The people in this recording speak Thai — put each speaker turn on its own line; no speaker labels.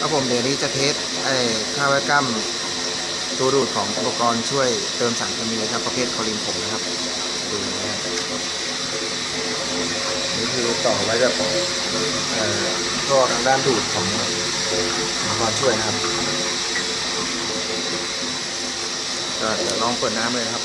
ครับผมเดี๋ยวนี้จะเทสไอ้ค่าวกล้ามตัวดูดของอุปกรณ์ช่วยเติมสารเคมีครับประเภทคอลินผมนะครับดูนะนี่คือต่อไว้แบบท่อทางด้านดูดของอุปกรณ์ช่วยนะครับก็เดี๋ยวลองเปิดน้ำเลยครับ